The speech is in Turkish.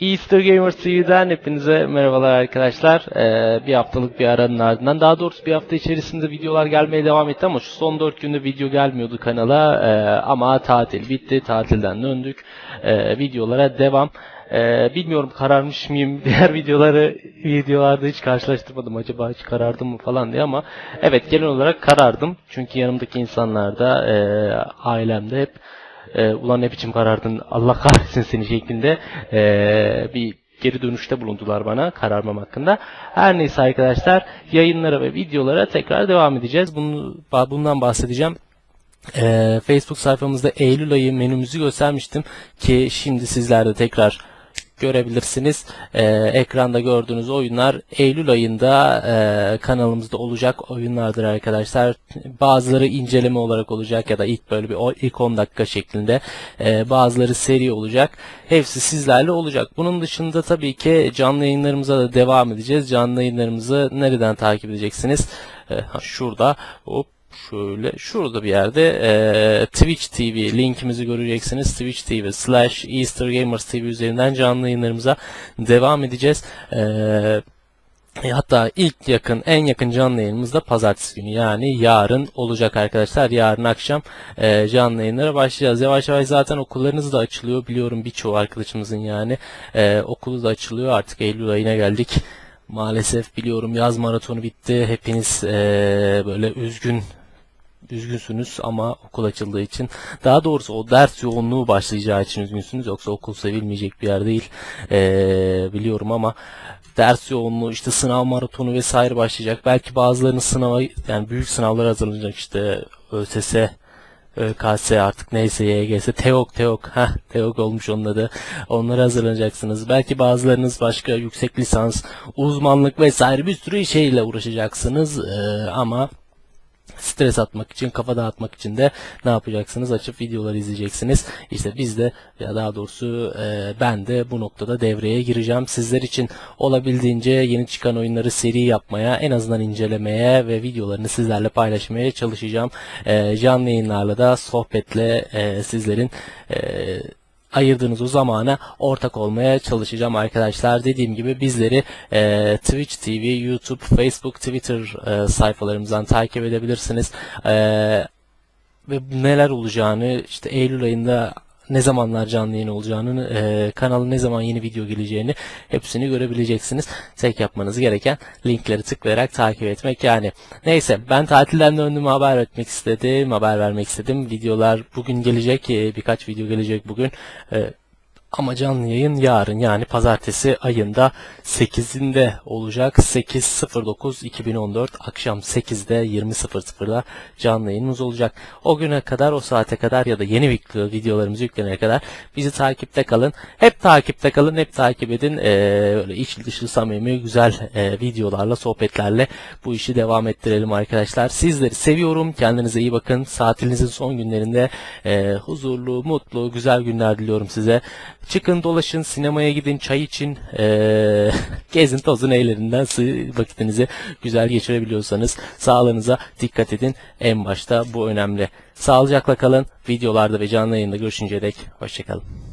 Easter Gamers TV'den hepinize merhabalar arkadaşlar. Ee, bir haftalık bir aranın ardından daha doğrusu bir hafta içerisinde videolar gelmeye devam etti ama şu son 4 günde video gelmiyordu kanala. Ee, ama tatil bitti. Tatilden döndük. Ee, videolara devam. Ee, bilmiyorum kararmış mıyım diğer videoları videolarda hiç karşılaştırmadım acaba hiç karardım mı falan diye ama evet genel olarak karardım çünkü yanımdaki insanlar da e, ailemde hep e, ulan ne biçim karardın Allah kahretsin seni şeklinde e, bir geri dönüşte bulundular bana kararmam hakkında. Her neyse arkadaşlar yayınlara ve videolara tekrar devam edeceğiz. Bunu, bundan bahsedeceğim. Ee, Facebook sayfamızda Eylül ayı menümüzü göstermiştim ki şimdi sizler de tekrar görebilirsiniz. Ee, ekranda gördüğünüz oyunlar Eylül ayında e, kanalımızda olacak oyunlardır arkadaşlar. Bazıları inceleme olarak olacak ya da ilk böyle bir ilk 10 dakika şeklinde. Ee, bazıları seri olacak. Hepsi sizlerle olacak. Bunun dışında tabii ki canlı yayınlarımıza da devam edeceğiz. Canlı yayınlarımızı nereden takip edeceksiniz? Ha, şurada hop şöyle şurada bir yerde e, Twitch TV linkimizi göreceksiniz. Twitch TV slash Easter Gamers TV üzerinden canlı yayınlarımıza devam edeceğiz. E, e, hatta ilk yakın en yakın canlı yayınımız da pazartesi günü yani yarın olacak arkadaşlar. Yarın akşam e, canlı yayınlara başlayacağız. Yavaş yavaş zaten okullarınız da açılıyor. Biliyorum birçoğu arkadaşımızın yani e, okulu da açılıyor. Artık Eylül ayına geldik. Maalesef biliyorum yaz maratonu bitti. Hepiniz e, böyle üzgün üzgünsünüz ama okul açıldığı için daha doğrusu o ders yoğunluğu başlayacağı için üzgünsünüz. Yoksa okul sevilmeyecek bir yer değil Ee, biliyorum ama ders yoğunluğu işte sınav maratonu vesaire başlayacak. Belki bazılarının sınava yani büyük sınavlara hazırlanacak işte ÖSS ÖKS artık neyse YGS TEOK TEOK ha TEOK olmuş onun adı. Onlara hazırlanacaksınız. Belki bazılarınız başka yüksek lisans uzmanlık vesaire bir sürü şeyle uğraşacaksınız Ee, ama stres atmak için, kafa dağıtmak için de ne yapacaksınız? Açıp videoları izleyeceksiniz. İşte biz de ya daha doğrusu e, ben de bu noktada devreye gireceğim. Sizler için olabildiğince yeni çıkan oyunları seri yapmaya, en azından incelemeye ve videolarını sizlerle paylaşmaya çalışacağım. E, canlı yayınlarla da sohbetle e, sizlerin e, ayırdığınız o zamana ortak olmaya çalışacağım arkadaşlar. Dediğim gibi bizleri e, Twitch TV, YouTube, Facebook, Twitter e, sayfalarımızdan takip edebilirsiniz. E, ve neler olacağını işte Eylül ayında ne zamanlar canlı yayın olacağını, e, kanalın ne zaman yeni video geleceğini hepsini görebileceksiniz. Tek yapmanız gereken linkleri tıklayarak takip etmek yani. Neyse ben tatilden döndüm haber etmek istedim, haber vermek istedim. Videolar bugün gelecek, e, birkaç video gelecek bugün. E, ama canlı yayın yarın yani pazartesi ayında 8'inde olacak. 8.09.2014 akşam 8'de 20.00'da canlı yayınımız olacak. O güne kadar o saate kadar ya da yeni video, videolarımız yüklenene kadar bizi takipte kalın. Hep takipte kalın, hep takip edin. Ee, öyle iç dışı samimi güzel e, videolarla, sohbetlerle bu işi devam ettirelim arkadaşlar. Sizleri seviyorum. Kendinize iyi bakın. Tatilinizin son günlerinde e, huzurlu, mutlu, güzel günler diliyorum size. Çıkın dolaşın, sinemaya gidin, çay için, eee, gezin tozun eğlerinden vakitinizi güzel geçirebiliyorsanız sağlığınıza dikkat edin. En başta bu önemli. Sağlıcakla kalın. Videolarda ve canlı yayında görüşünceye dek hoşçakalın.